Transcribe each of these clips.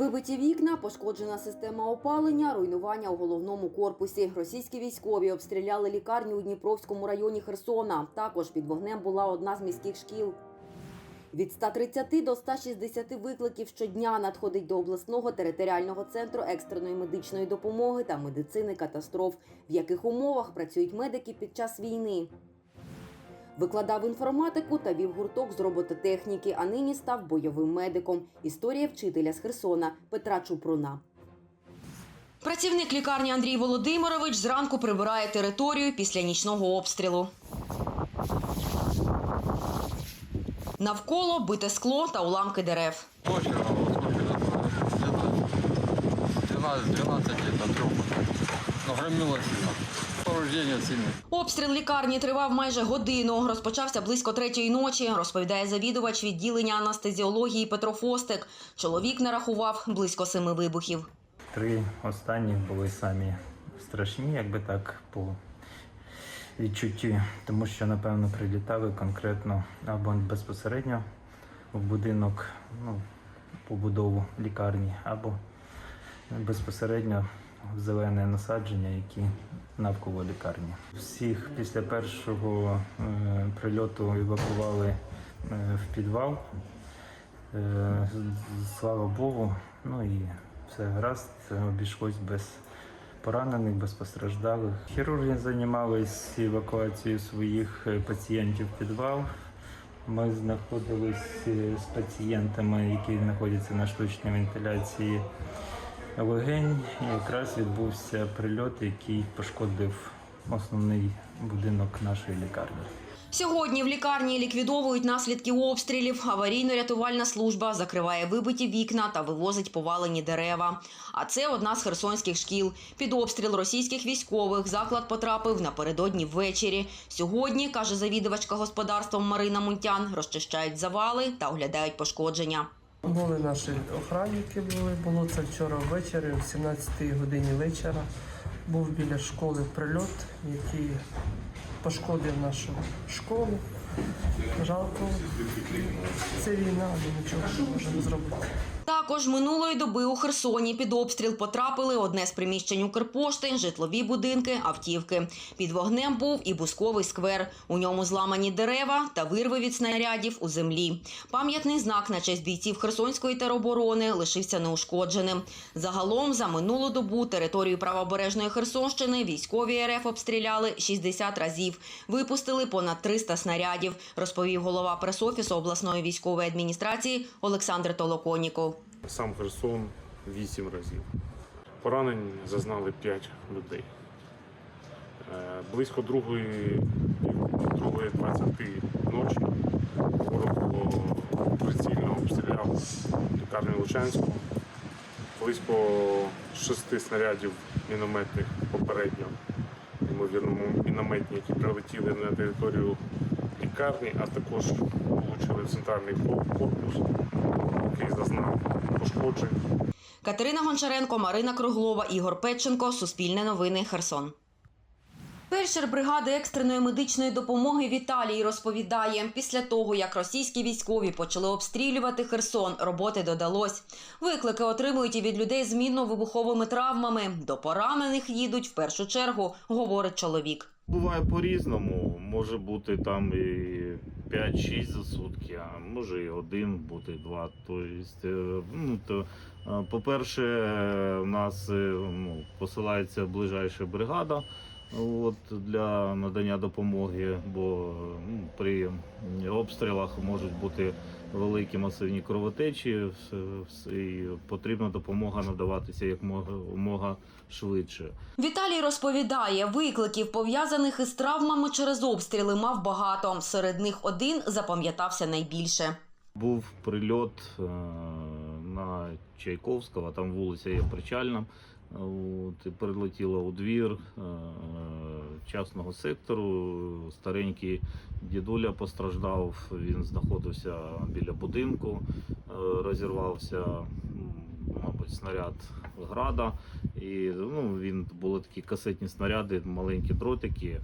Вибиті вікна, пошкоджена система опалення, руйнування у головному корпусі. Російські військові обстріляли лікарню у Дніпровському районі Херсона. Також під вогнем була одна з міських шкіл. Від 130 до 160 викликів щодня надходить до обласного територіального центру екстреної медичної допомоги та медицини катастроф, в яких умовах працюють медики під час війни. Викладав інформатику та вів гурток з робототехніки, а нині став бойовим медиком. Історія вчителя з Херсона Петра Чупруна. Працівник лікарні Андрій Володимирович зранку прибирає територію після нічного обстрілу. Навколо бите скло та уламки дерев. Очень много, сколько это? 12, 12 где-то трех. Повреждения сильные. Обстріл лікарні тривав майже годину. Розпочався близько третьої ночі, розповідає завідувач відділення анестезіології Петро Фостик. Чоловік нарахував близько семи вибухів. Три останні були самі страшні, якби так, по відчутті, тому що, напевно, прилітали конкретно або безпосередньо в будинок, ну, побудову лікарні, або безпосередньо в зелене насадження, які навколо лікарні. Всіх після першого е, прильоту евакували е, в підвал. Е, Слава Богу, ну і все гаразд, обійшлось без поранених, без постраждалих. Хірурги займалися евакуацією своїх пацієнтів в підвал. Ми знаходились з пацієнтами, які знаходяться на штучній вентиляції легень. І якраз відбувся прильот, який пошкодив основний будинок нашої лікарні. Сьогодні в лікарні ліквідовують наслідки обстрілів. Аварійно-рятувальна служба закриває вибиті вікна та вивозить повалені дерева. А це одна з херсонських шкіл. Під обстріл російських військових заклад потрапив напередодні ввечері. Сьогодні, каже завідувачка господарством Марина Мунтян, розчищають завали та оглядають пошкодження. Були наші охранники, були. Було це вчора ввечері, о 17 годині вечора. Був біля школи прильот, який пошкодив нашу школу. Жалко. Це війна, але нічого не можемо зробити. Також минулої доби у Херсоні під обстріл потрапили одне з приміщень Укрпошти, житлові будинки, автівки. Під вогнем був і бусковий сквер. У ньому зламані дерева та вирви від снарядів у землі. Пам'ятний знак на честь бійців Херсонської тероборони лишився неушкодженим. Загалом за минулу добу територію правобережної Херсонщини військові РФ обстріляли 60 разів. Випустили понад 300 снарядів, розповів голова пресофісу обласної військової адміністрації Олександр Толоконіков. Сам Херсон 8 разів. Поранень зазнали 5 людей. Е, Близько другої, другої 20 ночі ворог прицільно обстріляв лікарню Лучанську. Близько шести снарядів мінометних попередньо, ймовірно, мінометні, які прилетіли на територію лікарні, а також влучили в центральний корпус, який зазнав пошкоджень. Катерина Гончаренко, Марина Круглова, Ігор Петченко. Суспільне новини. Херсон. Фельдшер бригади екстреної медичної допомоги Віталій розповідає, після того, як російські військові почали обстрілювати Херсон, роботи додалось. Виклики отримують і від людей з мінно-вибуховими травмами. До поранених їдуть в першу чергу, говорить чоловік. Буває по-різному. Може бути там і 5-6 за сутки, а може і один бути, два. Тобто, е, ну, то, е, по-перше, у нас е, ну, посилається ближайша бригада от, для надання допомоги, бо ну, при обстрілах можуть бути великі масивні кровотечі, і потрібна допомога надаватися як мога- швидше. Віталій розповідає, викликів, пов'язаних із травмами через обстріли, мав багато. Серед них один запам'ятався найбільше. Був прильот е, на Чайковського, там вулиця є причальна. От, і прилетіло у двір е, частного сектору. Старенький дідуля постраждав. Він знаходився біля будинку, е, розірвався, мабуть, снаряд града. І ну, він були такі касетні снаряди, маленькі дротики.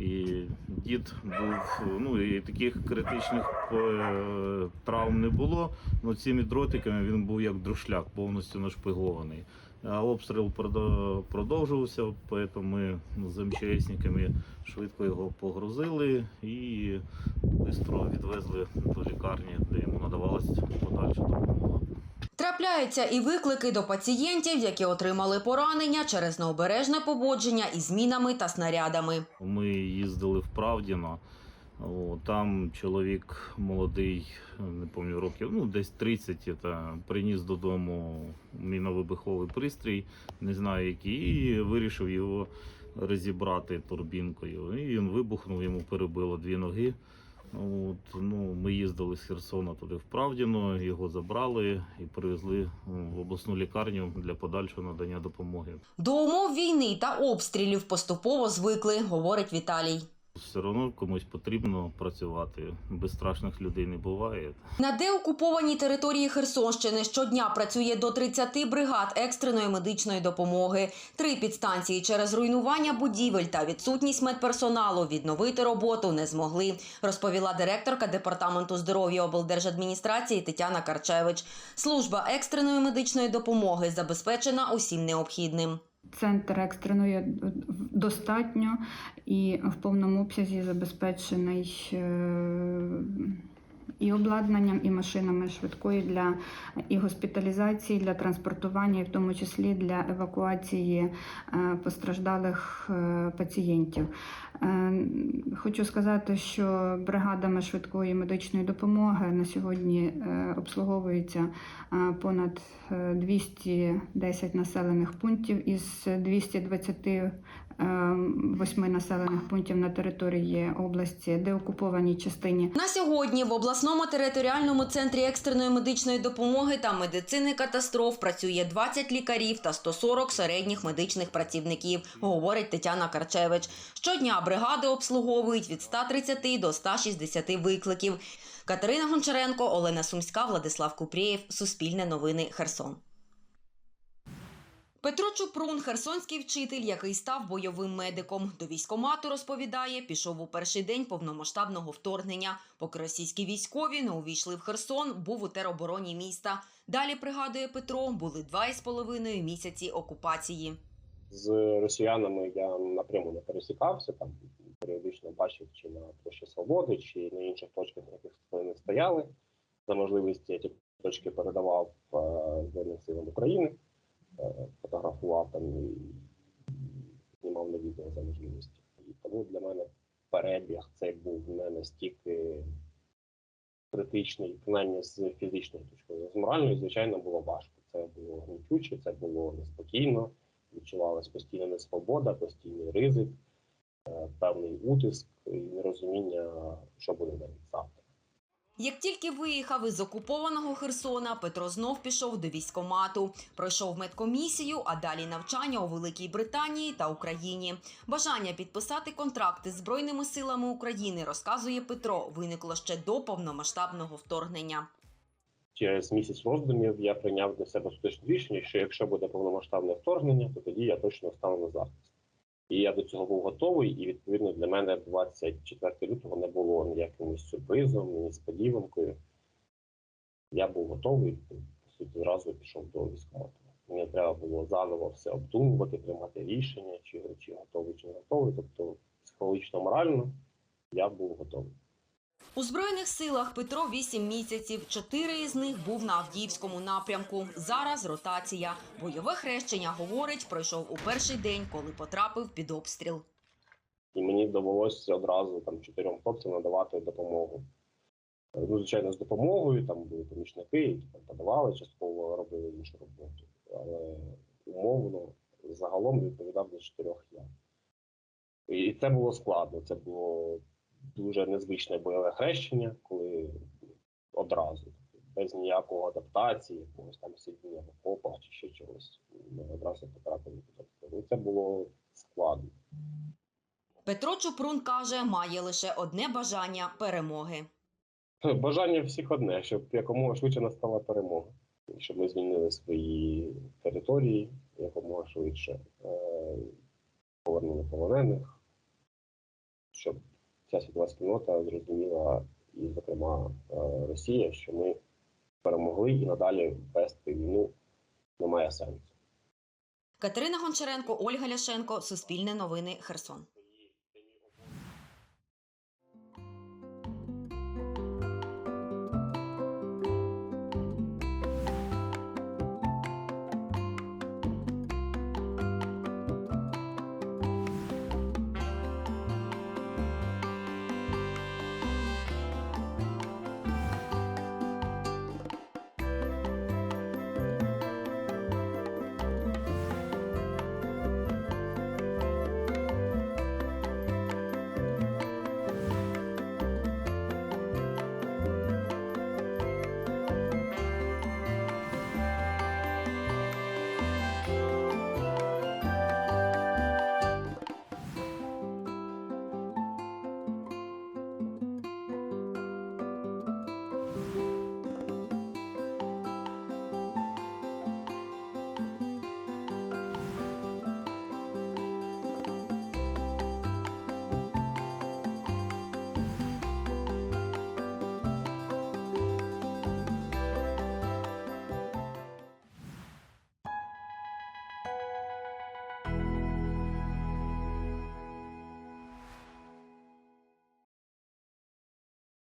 І дід був, ну і таких критичних е, травм не було. але цими дротиками він був як друшляк, повністю нашпигований. Обстріл продо- продовжувався, тому ми з МЧСниками швидко його погрузили і швидко відвезли до лікарні, де йому надавалася подальша допомога. Трапляються і виклики до пацієнтів, які отримали поранення через необережне поводження із мінами та снарядами. Ми їздили в Правдіно. Там чоловік молодий, не пам'ятаю років, ну десь 30, та приніс додому міновибуховий пристрій, не знаю який, і вирішив його розібрати турбінкою. І він вибухнув, йому перебило дві ноги. От, ну, ми їздили з Херсона туди в його забрали і привезли в обласну лікарню для подальшого надання допомоги. До умов війни та обстрілів поступово звикли, говорить Віталій. Все одно комусь потрібно працювати. Безстрашних людей не буває. На деокупованій території Херсонщини щодня працює до 30 бригад екстреної медичної допомоги. Три підстанції через руйнування будівель та відсутність медперсоналу відновити роботу не змогли, розповіла директорка департаменту здоров'я облдержадміністрації Тетяна Карчевич. Служба екстреної медичної допомоги забезпечена усім необхідним. Центр екстреної достатньо і в повному обсязі забезпечений е, і обладнанням, і машинами швидкої для і госпіталізації, для транспортування, і в тому числі для евакуації е, постраждалих е, пацієнтів. Е, Хочу сказати, що бригадами швидкої медичної допомоги на сьогодні обслуговується понад е, 210 населених пунктів із 228 населених пунктів на території області, де окупованій частині На сьогодні в обласному територіальному центрі екстреної медичної допомоги та медицини катастроф працює 20 лікарів та 140 середніх медичних працівників, говорить Тетяна Карчевич. Щодня бригади обслуговують від 130 до 160 викликів. Катерина Гончаренко, Олена Сумська, Владислав Купрієв. Суспільне новини Херсон. Петро Чупрун, херсонський вчитель, який став бойовим медиком. До військомату розповідає, пішов у перший день повномасштабного вторгнення. Поки російські військові не увійшли в Херсон, був у теробороні міста. Далі пригадує Петро, були два із половиною місяці окупації. з росіянами я напряму не пересікався. Там періодично бачив чи на площі Свободи, чи на інших точках, на яких вони стояли. За можливості я ті точки передавав е, Збройним силам України, фотографував там і знімав на відео за можливості. І тому для мене перебіг цей був не настільки критичний, принаймні з фізичної точки зору. З моральної, звичайно, було важко. Це було гнітюче, це було неспокійно відчувалась постійна несвобода, постійний ризик, е, певний утиск і нерозуміння, що буде навіть завтра. Як тільки виїхав із окупованого Херсона, Петро знов пішов до військомату, пройшов медкомісію, а далі навчання у Великій Британії та Україні. Бажання підписати контракти з Збройними силами України, розказує Петро, виникло ще до повномасштабного вторгнення. Через місяць роздумів я прийняв для себе остаточне рішення, що якщо буде повномасштабне вторгнення, то тоді я точно стану на захист. І я до цього був готовий, і відповідно для мене 24 лютого не було ніяким сюрпризом, ні сподіванкою. Я був готовий, по суті, зразу пішов до військкомату. Мені треба було заново все обдумувати, приймати рішення, чи, чи готовий, чи не готовий. Тобто психологічно, морально я був готовий. У збройних силах Петро 8 місяців. Чотири із них був на Авдіївському напрямку. Зараз ротація. Бойове хрещення говорить, пройшов у перший день, коли потрапив під обстріл. і мені довелося одразу там чотирьом хлопцям надавати допомогу. Е, Ну, звичайно, з допомогою там були помічники, які там подавали, частково робили іншу роботу. Але умовно загалом відповідав за чотирьох я. І це було складно. Це було дуже незвичне бойове хрещення, коли одразу, без ніякого адаптації, якогось там сидіння в окопах чи ще чогось. Ми одразу потрапили під обстріл. Це було складно. Петро Чупрун каже, має лише одне бажання перемоги. Бажання всіх одне, щоб якомога швидше настала перемога, щоб ми звільнили свої території якомога швидше, е, повернули полонених, щоб вся світова спільнота зрозуміла, і, зокрема, е, Росія, що ми перемогли і надалі вести війну немає сенсу. Катерина Гончаренко, Ольга Ляшенко, Суспільне новини, Херсон.